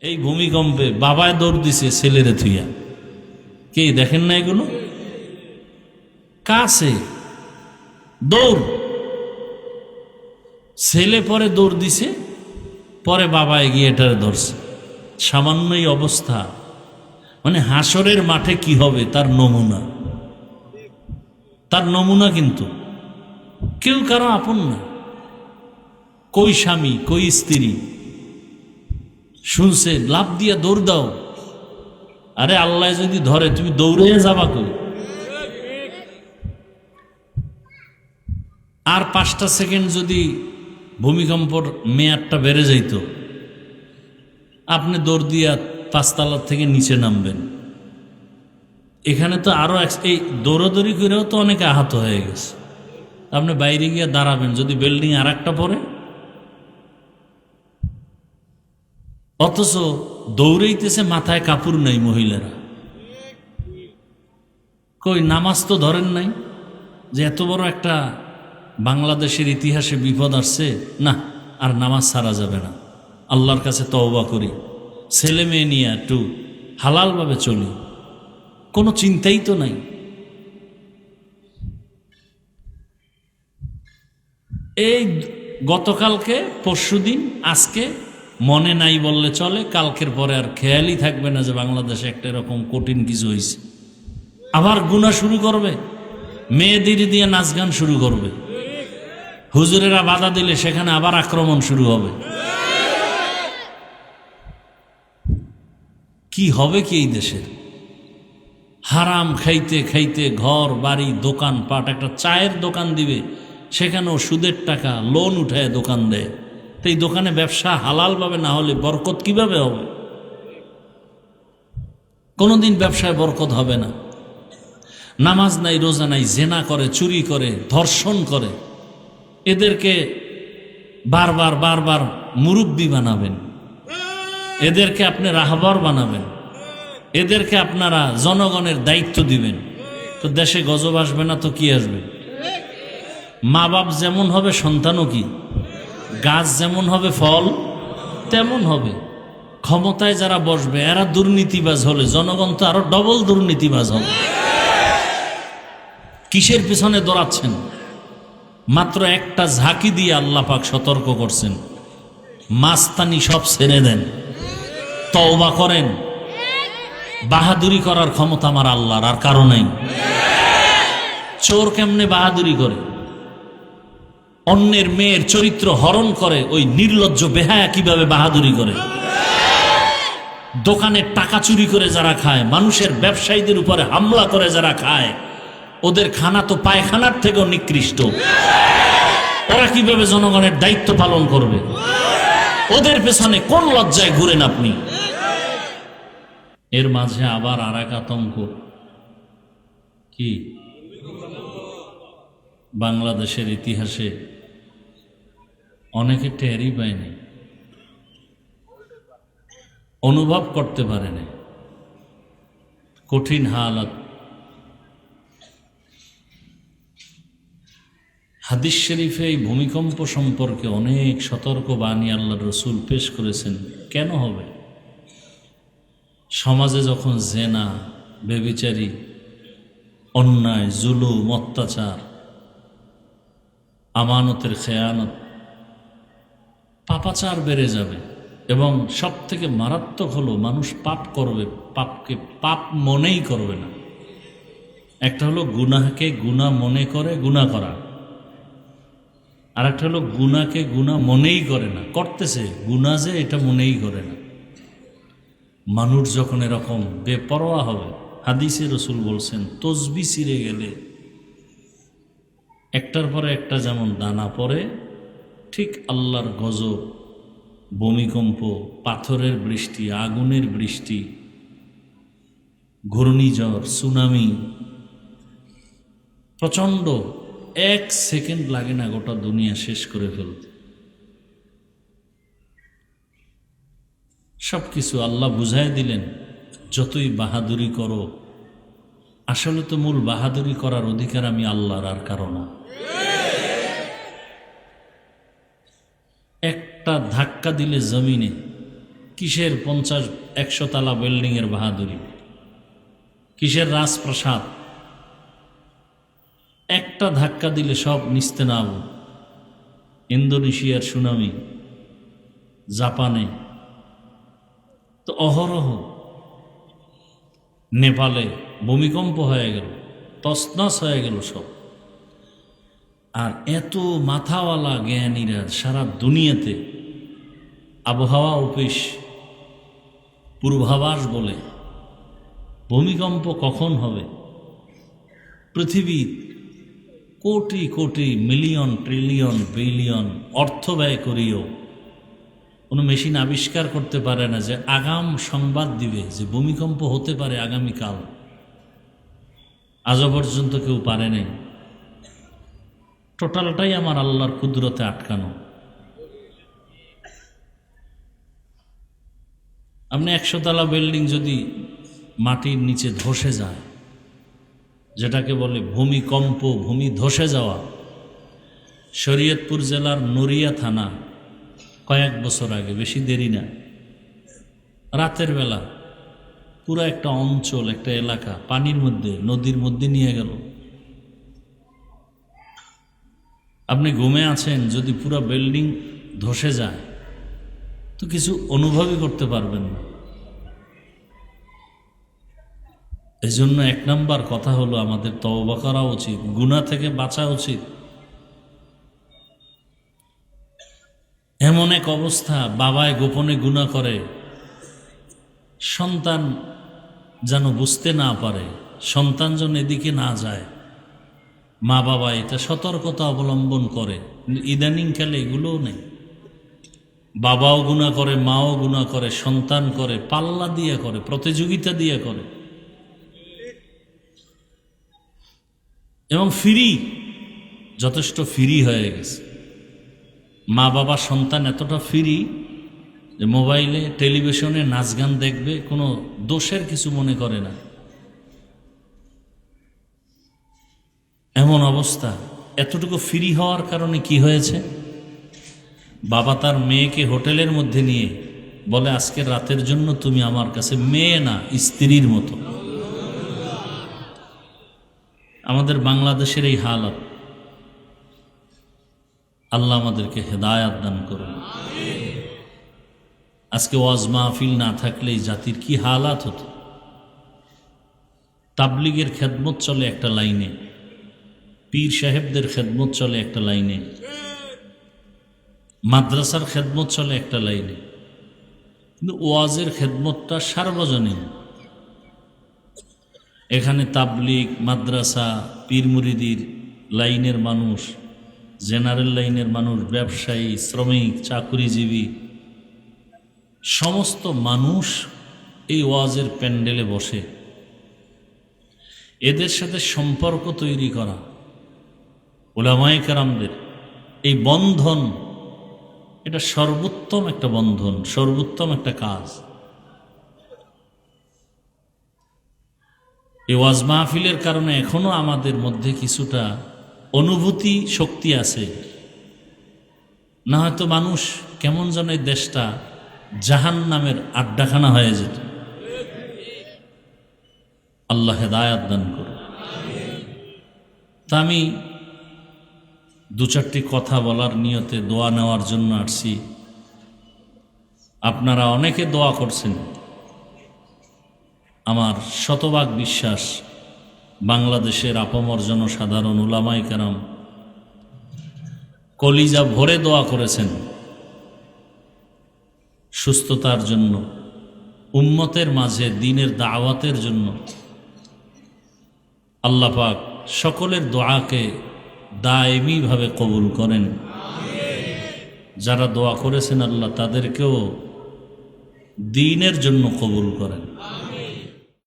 এই ভূমিকম্পে বাবায় দৌড় দিছে ছেলেরে থুইয়া। কে, দেখেন না এগুলো? কাছে। দৌড়। ছেলে পরে দৌড় দিছে, পরে বাবা এগিয়ে এটারে ধরছে। সামান্যই অবস্থা। মানে হাসরের মাঠে কি হবে তার নমুনা? তার নমুনা কিন্তু। কেউ কারও আপন না। কই স্বামী, কই স্ত্রী? শুনছে লাভ দিয়া দৌড় দাও। আরে আল্লাহ যদি ধরে, তুমি দৌড়ে যাবা কই? আর পাঁচটা সেকেন্ড যদি ভূমিকম্পর মেয়াদটা বেড়ে যাইত, আপনি দৌড় দিয়া পাঁচতলার থেকে নিচে নামবেন। এখানে তো আরও এক- এই দৌড়াদৌড়ি করেও তো অনেকে আহত হয়ে গেছে। আপনি বাইরে গিয়ে দাঁড়াবেন, যদি বিল্ডিং আর একটা পড়ে অথচ দৌড়াইতেছে মাথায় কাপড় নাই মহিলারা। কই, নামাজ তো ধরেন নাই? যে এত বড় একটা বাংলাদেশের ইতিহাসে বিপদ আসছে, না, আর নামাজ সারা যাবে না। আল্লাহর কাছে তওবা করি। ছেলে মেয়ে নিয়ে একটু হালালভাবে চলি। কোনো চিন্তাই তো নাই। এই গতকালকে, পরশুদিন, আজকে মনে নাই বললে চলে, কালকের পরে আর খেয়ালই থাকবে না যে বাংলাদেশে একটা এরকম কঠিন কিছু হয়েছে আবার গুণা শুরু করবে মেয়েদের দিয়ে নাচ গান শুরু করবে। হুজুরেরা বাধা দিলে সেখানে আবার আক্রমণ শুরু হবে। কি হবে কি এই দেশের? হারাম খাইতে খাইতে ঘর, বাড়ি দোকান পাট একটা চায়ের দোকান দিবে, সেখানেও সুদের টাকা, লোন উঠায় দোকান দেয়। তো এই দোকানে ব্যবসা হালালভাবে না হলে বরকত কীভাবে হবে? কোনোদিন ব্যবসায় বরকত হবে না। নামাজ নাই, রোজা নাই, জেনা করে, চুরি করে, ধর্ষণ করে। এদেরকে বারবার বারবার মুরব্বী বানাবেন। এদেরকে আপনি রাহবর বানাবেন। এদেরকে আপনারা জনগণের দায়িত্ব দিবেন। তো দেশে গজব আসবে না, তো কি আসবে? মা বাপ যেমন হবে, সন্তানও কি? গাছ যেমন হবে, ফল তেমন হবে। ক্ষমতায় যারা বসবে, এরা দুর্নীতিবাজ হলে, জনগণ তো আরও ডবল দুর্নীতিবাজ হবে। কিসের পিছনে দৌড়াচ্ছেন? মাত্র একটা ঝাঁকি দিয়ে আল্লাহ পাক সতর্ক করছেন। মাস্তানি সব ছেড়ে দেন। তওবা করেন। বাহাদুরি করার ক্ষমতা আমার আল্লাহর, আর কারও নাই। চোর কেমনে বাহাদুরি করে? অন্যের মেয়ের চরিত্র হরণ করে ওই নির্লজ্জ বেহায়া কীভাবে বাহাদুরি করে? দোকানের টাকা চুরি করে যারা খায়, মানুষের ব্যবসায়ীদের উপরে হামলা করে যারা খায়, ওদের খানা তো পায়খানার থেকেও নিকৃষ্ট। ওরা কীভাবে জনগণের দায়িত্ব পালন করবে? ওদের পেছনে কোন লজ্জায় ঘুরেন আপনি? এর মাঝে আবার আর এক আতঙ্ক। কি? বাংলাদেশের ইতিহাসে অনেকে টেরই পায়নি। অনুভব করতে পারেনি। কঠিন হালত। হাদিস শরীফে এই ভূমিকম্প সম্পর্কে অনেক সতর্ক বাণী আল্লাহ রসুল পেশ করেছেন। কেন হবে? সমাজে যখন জেনা বেবিচারি অন্যায়, জুলুম, অত্যাচার, আমানতের খেয়ানত পাপাচার বেড়ে যাবে এবং সব থেকে মারাত্মক হলো মানুষ পাপ করবে, পাপকে পাপ মনেই করবে না। একটা হলো গুনাহকে গুনাহ মনে করে, গুনাহ করা। আর একটা হলো গুনাকে গুনাহ মনেই করে না। করতেছে, গুনাহ যে এটা মনেই করে না। মানুষ যখন এরকম বেপরোয়া হবে, হাদিসে রসুল বলছেন, তসবি ছিঁড়ে গেলে একটার পরে একটা যেমন দানা পড়ে ঠিক আল্লাহর গজব, ভূমিকম্প, পাথরের বৃষ্টি, আগুনের বৃষ্টি, ঘূর্ণিঝড়, সুনামি, প্রচণ্ড এক সেকেন্ড লাগে না গোটা দুনিয়া শেষ করে ফেলতে। সব কিছু আল্লাহ বুঝাই দিলেন, যতই বাহাদুরি করো, আসলে তো মূল বাহাদুরি করার অধিকার আমি আল্লাহর, আর কারও না একটা ধাক্কা দিলে জমিনে কিসের পঞ্চাশ একশো তালা বিল্ডিংয়ের বাহাদুরি? কিসের রাজপ্রাসাদ? একটা ধাক্কা দিলে সব নিস্তে নাব। ইন্দোনেশিয়ার সুনামি, জাপানে। তো অহরহ নেপালে ভূমিকম্প হয়ে গেল তসনস হয়ে গেল সব। আর এত মাথাওয়ালা জ্ঞানীরা সারা দুনিয়াতে আবহাওয়া অফিস, পূর্বাভাস বলে। ভূমিকম্প কখন হবে? পৃথিবী crore crore million, trillion, billion অর্থ ব্যয় করিও কোনো মেশিন আবিষ্কার করতে পারে না যে আগাম সংবাদ দিবে যে ভূমিকম্প হতে পারে আগামীকাল। আজও পর্যন্ত কেউ পারে নাই। টোটালটাই আমার আল্লাহর কুদরতে আটকানো। আপনি একশো তলা বিল্ডিং যদি মাটির নিচে ধসে যায়, যেটাকে বলে ভূমিকম্প, ভূমি ধসে যাওয়া, শরীয়তপুর জেলার নড়িয়া থানা কয়েক বছর আগে, বেশি দেরি না, রাতের বেলা পুরো একটা অঞ্চল, একটা এলাকা পানির মধ্যে, নদীর মধ্যে নিয়ে গেল। আপনি ঘুমে আছেন, যদি পুরো বিল্ডিং ধসে যায়, তো কিছু অনুভবই করতে পারবেন না। এই জন্য এক নাম্বার কথা হলো, আমাদের তওবা করা উচিত গুণা থেকে বাঁচা উচিত। এমন এক অবস্থা বাবায় গোপনে গুণা করে, সন্তান যেন বুঝতে না পারে, সন্তান যেন এদিকে না যায়। মা বাবা এটা সতর্কতা অবলম্বন করে। কিন্তু ইদানিং কালে এগুলোও নেই। বাবাও গুণা করে, মাও গুণা করে, সন্তান করে, পাল্লা দিয়ে করে, প্রতিযোগিতা দিয়ে করে। এবং ফ্রি যথেষ্ট ফ্রি হয়ে গেছে। মা বাবা, সন্তান এতটা ফ্রি যে মোবাইলে, টেলিভিশনে নাচ গান দেখবে, কোনো দোষের কিছু মনে করে না। এমন অবস্থা। এতটুকু ফ্রি হওয়ার কারণে কি হয়েছে? বাবা তার মেয়েকে হোটেলের মধ্যে নিয়ে বলে, আজকে রাতের জন্য তুমি আমার কাছে মেয়ে না, স্ত্রীর মতো। আমাদের বাংলাদেশের এই হালত, আল্লাহ আমাদেরকে হেদায়াত দান করুন। আজকে ওয়াজ মাহফিল না থাকলে এই জাতির কি হালাত হতো? তাবলিগের খেদমত চলে একটা লাইনে। পীর সাহেবদের খেদমত চলে একটা লাইনে। মাদ্রাসার খেদমত চলে একটা লাইনে। কিন্তু ওয়াজের খেদমতটা সার্বজনীন। এখানে তাবলিগ, মাদ্রাসা পীর মুরিদির লাইনের মানুষ, জেনারেল লাইনের মানুষ, ব্যবসায়ী, শ্রমিক, চাকুরিজীবী, সমস্ত মানুষ এই ওয়াজের প্যান্ডেলে বসে। এদের সাথে সম্পর্ক তৈরি করা। ওলামায় কারামদের। এই বন্ধন, এটা সর্বোত্তম একটা বন্ধন, সর্বোত্তম একটা কাজ। এই ওয়াজ মাহফিলের কারণে এখনও আমাদের মধ্যে কিছুটা অনুভূতি শক্তি আছে। না হয়তো মানুষ কেমন যেন এই দেশটা জাহান নামের আড্ডাখানা হয়ে যেত। আল্লাহ হেদায়াত দান করুন। তা আমি দু চারটি কথা বলার নিয়তে দোয়া নেওয়ার জন্য আসছি। আপনারা অনেকে দোয়া করছেন। আমার শতভাগ বিশ্বাস বাংলাদেশের আপমর জনসাধারণ উলামাই কেরাম কলিজা ভরে দোয়া করেছেন সুস্থতার জন্য, উম্মতের মাঝে দিনের দাওয়াতের জন্য। আল্লাপাক সকলের দোয়াকে দায়মিভাবে কবুল করেন। যারা দোয়া করেছেন আল্লাহ তাদেরকেও দিনের জন্য কবুল করেন।